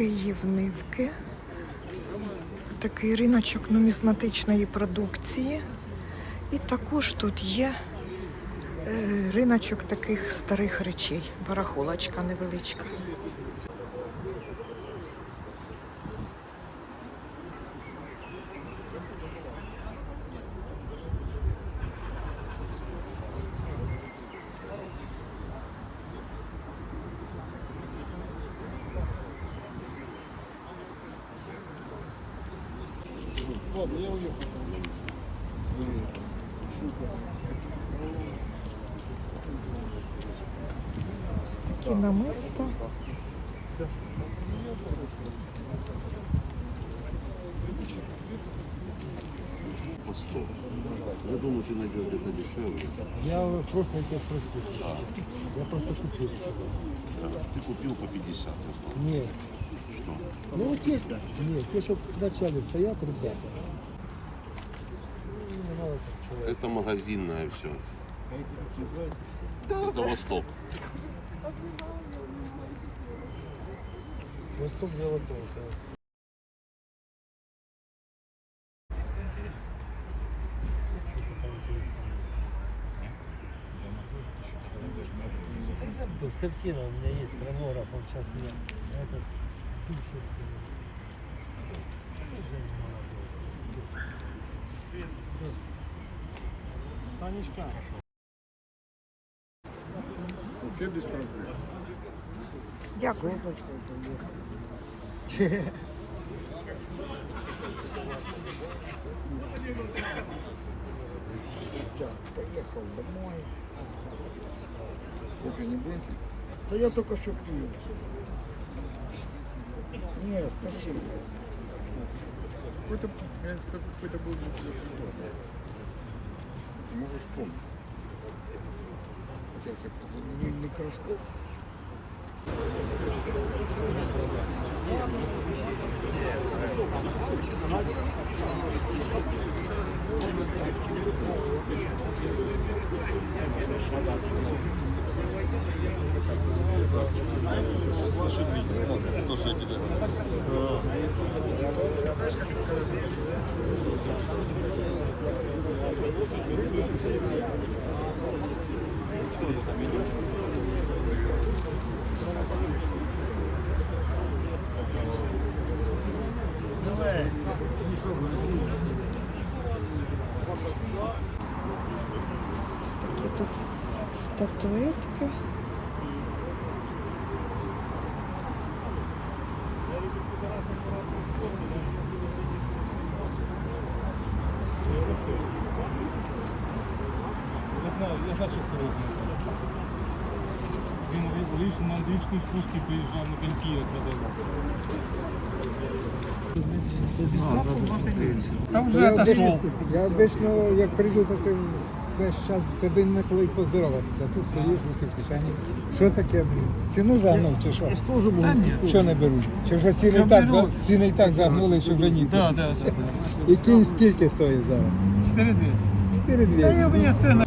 Київнивки. Такий риночок нумізматичної продукції. І також тут є е, риночок таких старих речей. Барахолочка невеличка. Ладно, я уехал. Намиста. по 100. Я думаю, ты найдешь где-то дешевле. Я просто тебя спросил. Я просто купил. Ты купил по 50, я знал. Нет. Что? Ну вот те, нет, те, что вначале стоят, ребята. Ну. Это магазинное все. Это Восток. Восток дело. Я забыл, Циркина у меня есть, Проморов, он сейчас меня этот. Санечка. Вообще без проблем. Дякую. Поехал домой. Кофе не будете? Да я только что пил. Нет, спасибо. Какой-то как какой-то был неприятный. Может помнить. Хотя бы ми- микроскоп. Ось такі тут статуетки. Я знаю, я знаю, що це робить. Він лише на англійській спуску приїжджав на коньки Та вже я, отошов. обично, я обично, як прийду, ти весь час тебе не коли поздороватися. Тут сидиш руки в кишені. Що таке? Ціну загнув чи що? Та ні. Що не беруть? Чи вже ціни так, за- ціни і так загнули, що вже нікуди? Да, да, да. І кінь скільки стоїть зараз? 4200. Перед Та я мені сина.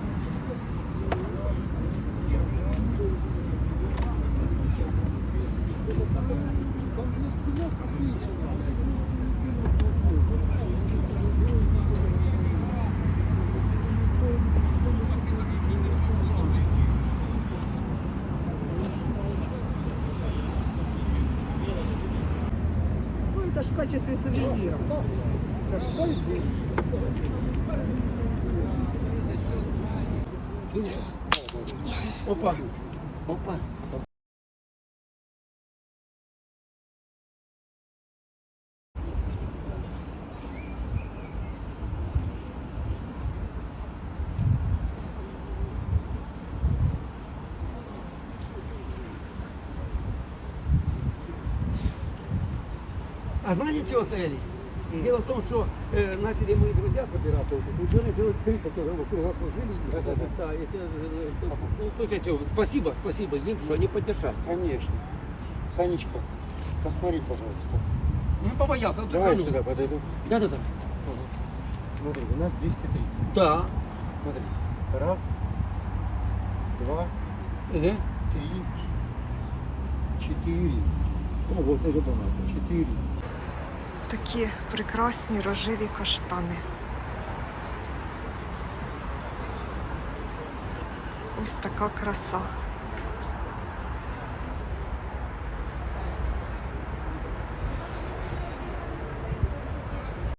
в качестве сувенира. Опа. Опа. А знаете, чего стоялись? Дело в том, что э, начали мои друзья собираться, вот тут уже делать 30 уже вокруг окружили. Да, да, да. эти, э, ну, слушайте, спасибо, спасибо им, что они поддержали. Конечно. Санечка, посмотри, пожалуйста. Ну, побоялся. вдруг Давай они- сюда подойду. Да, да, да. Смотри, у нас 230. Да. Смотри. Раз, два, Ага. три, четыре. О, вот это же. Четыре Такі прекрасні рожеві каштани. Ось така краса.